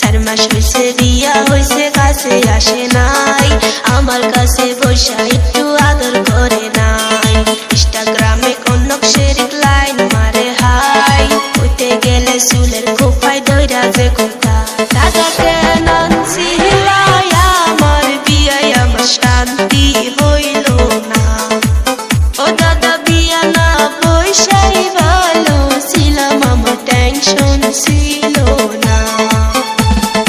চার মাস হয়েছে বিয়া হয়েছে কাছে আসে নাই। আমার কাছে বৈশা একটু আদর করে নাই। ইনস্টাগ্রামে কনক শেরিক লাইন মারে হাই। হইতে গেলে চুলের কোপায় দৈরা যে কোথা? দাদা শান্তি হইল না। ও বিয়া না